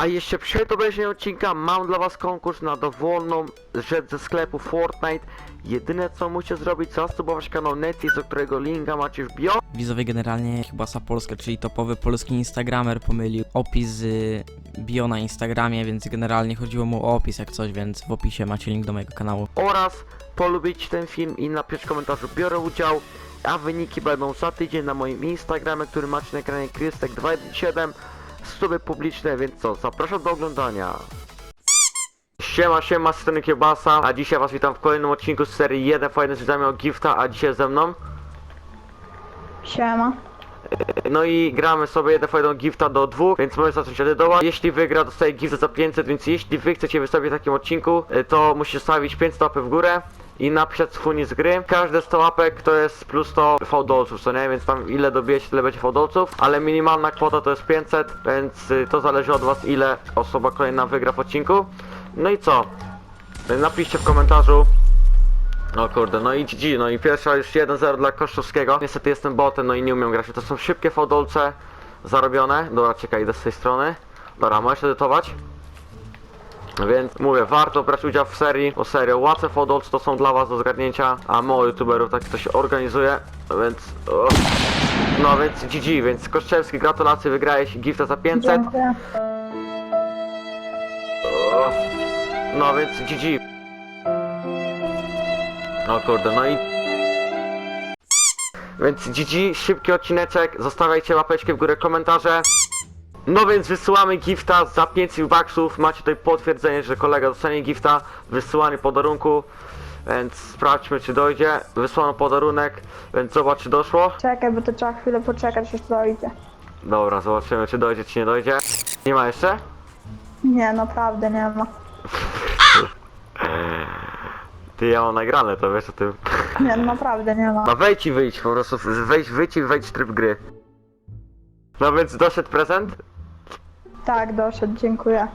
A jeszcze przed obejrzeniem odcinka mam dla was konkurs na dowolną rzecz ze sklepu Fortnite. Jedyne co musicie zrobić, zasubować kanał Netis, do którego linka macie w bio. Widzowie generalnie Kiełbasa Polska, czyli topowy polski instagramer pomylił opis z bio na Instagramie, więc generalnie chodziło mu o opis jak coś, więc w opisie macie link do mojego kanału. oraz polubić ten film i napisz w komentarzu biorę udział, a wyniki będą za tydzień na moim Instagramie, który macie na ekranie Krystek217 Stuby publiczne, więc co, zapraszam do oglądania. Siema, siema, z strony Kiełbasa, a dzisiaj was witam w kolejnym odcinku z serii 1 fajny z widzami o Gifta, a dzisiaj ze mną. Siema. No i gramy sobie jeden fajną gifta do dwóch, więc możemy zacząć od doła. Jeśli wygra, dostaje gifta za 500, więc jeśli wy chcecie wystawić w takim odcinku, y, to musicie stawić 500 łapek w górę i napisać swój z gry. Każde 100 łapek to jest plus 100 fałdolców, co nie? Więc tam ile dobijecie, tyle będzie fałdolców, ale minimalna kwota to jest 500, więc y, to zależy od was, ile osoba kolejna wygra w odcinku. No i co? Napiszcie w komentarzu, o kurde, no i GG, no i pierwsza już 1-0 dla Koszczowskiego. Niestety jestem botem, no i nie umiem grać. To są szybkie fałdolce zarobione. Dobra, czekaj, idę z tej strony. Dobra, możesz edytować. Więc mówię, warto brać udział w serii, bo serio, łatwe fałdolce to są dla was do zgarnięcia, a mało youtuberów tak się organizuje, więc... O. No więc GG, więc Koszczewski, gratulacje, wygrałeś gifta za 500. Dziękuję. O. No więc GG. O kurde, no i... Więc GG, szybki odcineczek, zostawiajcie łapeczkę w górę, komentarze. No więc wysyłamy gifta za 500 baksów, macie tutaj potwierdzenie, że kolega dostanie gifta, wysyłanie podarunku. Więc sprawdźmy czy dojdzie. Wysłano podarunek, więc zobacz czy doszło. Czekaj, bo to trzeba chwilę poczekać, aż dojdzie. Dobra, zobaczymy czy dojdzie czy nie dojdzie. Nie ma jeszcze? Nie, naprawdę nie ma. Ty, ja mam nagrane to, wiesz o tym. Nie, naprawdę nie ma. No wejdź i wyjdź, po prostu wejdź, wyjdź i wejdź w tryb gry. No więc doszedł prezent? Tak, doszedł, dziękuję.